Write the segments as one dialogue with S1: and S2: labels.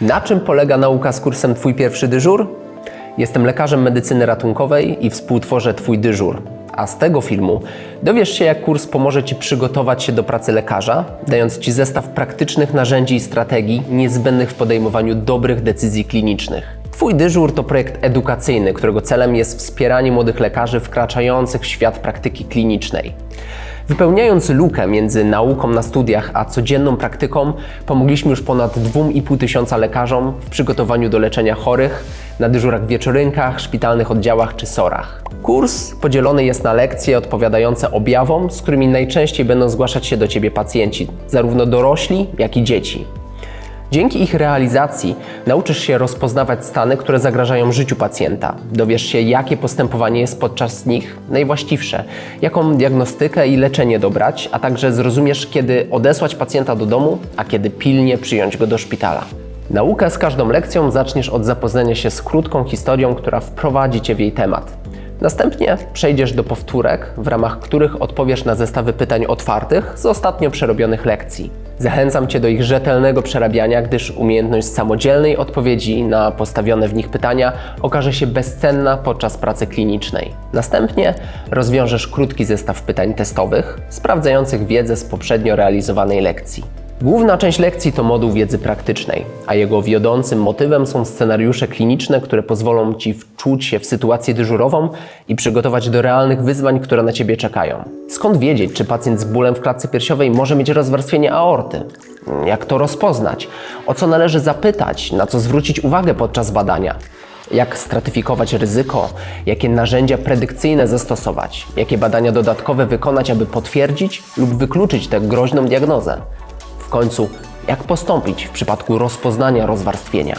S1: Na czym polega nauka z kursem Twój pierwszy dyżur? Jestem lekarzem medycyny ratunkowej i współtworzę Twój dyżur. A z tego filmu dowiesz się, jak kurs pomoże Ci przygotować się do pracy lekarza, dając Ci zestaw praktycznych narzędzi i strategii niezbędnych w podejmowaniu dobrych decyzji klinicznych. Twój dyżur to projekt edukacyjny, którego celem jest wspieranie młodych lekarzy wkraczających w świat praktyki klinicznej. Wypełniając lukę między nauką na studiach a codzienną praktyką, pomogliśmy już ponad 2,5 tysiąca lekarzom w przygotowaniu do leczenia chorych na dyżurach wieczorynkach, szpitalnych oddziałach czy sorach. Kurs podzielony jest na lekcje odpowiadające objawom, z którymi najczęściej będą zgłaszać się do Ciebie pacjenci, zarówno dorośli, jak i dzieci. Dzięki ich realizacji nauczysz się rozpoznawać stany, które zagrażają życiu pacjenta. Dowiesz się, jakie postępowanie jest podczas nich najwłaściwsze, jaką diagnostykę i leczenie dobrać, a także zrozumiesz, kiedy odesłać pacjenta do domu, a kiedy pilnie przyjąć go do szpitala. Naukę z każdą lekcją zaczniesz od zapoznania się z krótką historią, która wprowadzi Cię w jej temat. Następnie przejdziesz do powtórek, w ramach których odpowiesz na zestawy pytań otwartych z ostatnio przerobionych lekcji. Zachęcam Cię do ich rzetelnego przerabiania, gdyż umiejętność samodzielnej odpowiedzi na postawione w nich pytania okaże się bezcenna podczas pracy klinicznej. Następnie rozwiążesz krótki zestaw pytań testowych, sprawdzających wiedzę z poprzednio realizowanej lekcji. Główna część lekcji to moduł wiedzy praktycznej, a jego wiodącym motywem są scenariusze kliniczne, które pozwolą Ci wczuć się w sytuację dyżurową i przygotować do realnych wyzwań, które na Ciebie czekają. Skąd wiedzieć, czy pacjent z bólem w klatce piersiowej może mieć rozwarstwienie aorty? Jak to rozpoznać? O co należy zapytać? Na co zwrócić uwagę podczas badania? Jak stratyfikować ryzyko? Jakie narzędzia predykcyjne zastosować? Jakie badania dodatkowe wykonać, aby potwierdzić lub wykluczyć tę groźną diagnozę? Końcu, jak postąpić w przypadku rozpoznania rozwarstwienia?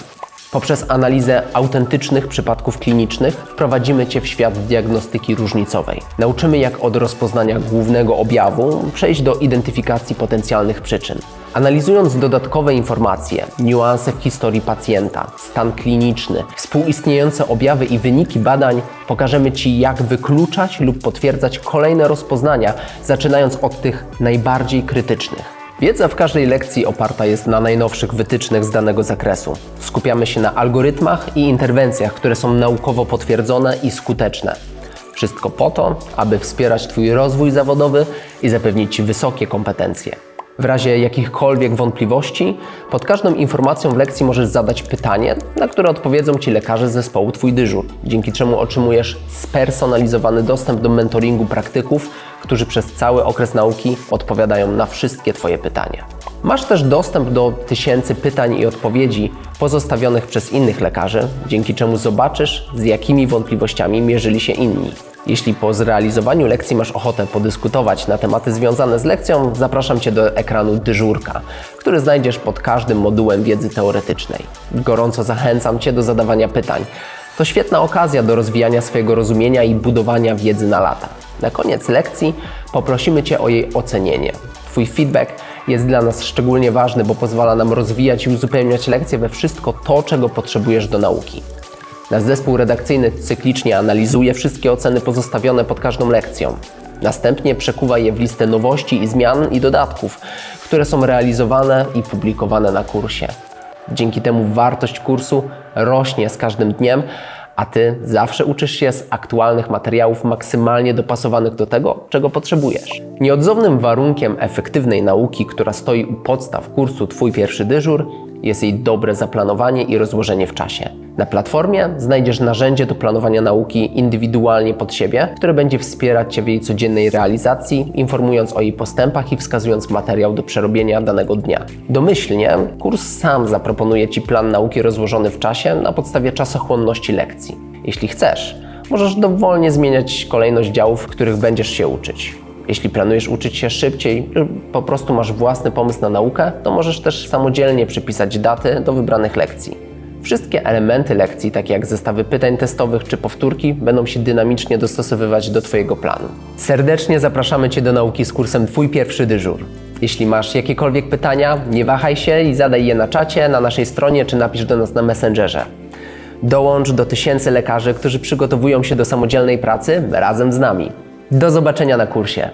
S1: Poprzez analizę autentycznych przypadków klinicznych wprowadzimy Cię w świat diagnostyki różnicowej. Nauczymy, jak od rozpoznania głównego objawu przejść do identyfikacji potencjalnych przyczyn. Analizując dodatkowe informacje, niuanse w historii pacjenta, stan kliniczny, współistniejące objawy i wyniki badań, pokażemy Ci, jak wykluczać lub potwierdzać kolejne rozpoznania, zaczynając od tych najbardziej krytycznych. Wiedza w każdej lekcji oparta jest na najnowszych wytycznych z danego zakresu. Skupiamy się na algorytmach i interwencjach, które są naukowo potwierdzone i skuteczne. Wszystko po to, aby wspierać Twój rozwój zawodowy i zapewnić Ci wysokie kompetencje. W razie jakichkolwiek wątpliwości, pod każdą informacją w lekcji możesz zadać pytanie, na które odpowiedzą Ci lekarze z zespołu Twój dyżur, dzięki czemu otrzymujesz spersonalizowany dostęp do mentoringu praktyków, którzy przez cały okres nauki odpowiadają na wszystkie Twoje pytania. Masz też dostęp do tysięcy pytań i odpowiedzi pozostawionych przez innych lekarzy, dzięki czemu zobaczysz, z jakimi wątpliwościami mierzyli się inni. Jeśli po zrealizowaniu lekcji masz ochotę podyskutować na tematy związane z lekcją, zapraszam Cię do ekranu dyżurka, który znajdziesz pod każdym modułem wiedzy teoretycznej. Gorąco zachęcam Cię do zadawania pytań. To świetna okazja do rozwijania swojego rozumienia i budowania wiedzy na lata. Na koniec lekcji poprosimy Cię o jej ocenienie. Twój feedback jest dla nas szczególnie ważny, bo pozwala nam rozwijać i uzupełniać lekcje we wszystko to, czego potrzebujesz do nauki. Nasz zespół redakcyjny cyklicznie analizuje wszystkie oceny pozostawione pod każdą lekcją. Następnie przekuwa je w listę nowości i zmian i dodatków, które są realizowane i publikowane na kursie. Dzięki temu wartość kursu rośnie z każdym dniem, a Ty zawsze uczysz się z aktualnych materiałów maksymalnie dopasowanych do tego, czego potrzebujesz. Nieodzownym warunkiem efektywnej nauki, która stoi u podstaw kursu Twój pierwszy dyżur, jest jej dobre zaplanowanie i rozłożenie w czasie. Na platformie znajdziesz narzędzie do planowania nauki indywidualnie pod siebie, które będzie wspierać Cię w jej codziennej realizacji, informując o jej postępach i wskazując materiał do przerobienia danego dnia. Domyślnie kurs sam zaproponuje Ci plan nauki rozłożony w czasie na podstawie czasochłonności lekcji. Jeśli chcesz, możesz dowolnie zmieniać kolejność działów, których będziesz się uczyć. Jeśli planujesz uczyć się szybciej lub po prostu masz własny pomysł na naukę, to możesz też samodzielnie przypisać daty do wybranych lekcji. Wszystkie elementy lekcji, takie jak zestawy pytań testowych czy powtórki, będą się dynamicznie dostosowywać do Twojego planu. Serdecznie zapraszamy Cię do nauki z kursem Twój pierwszy dyżur. Jeśli masz jakiekolwiek pytania, nie wahaj się i zadaj je na czacie, na naszej stronie czy napisz do nas na Messengerze. Dołącz do tysięcy lekarzy, którzy przygotowują się do samodzielnej pracy razem z nami. Do zobaczenia na kursie.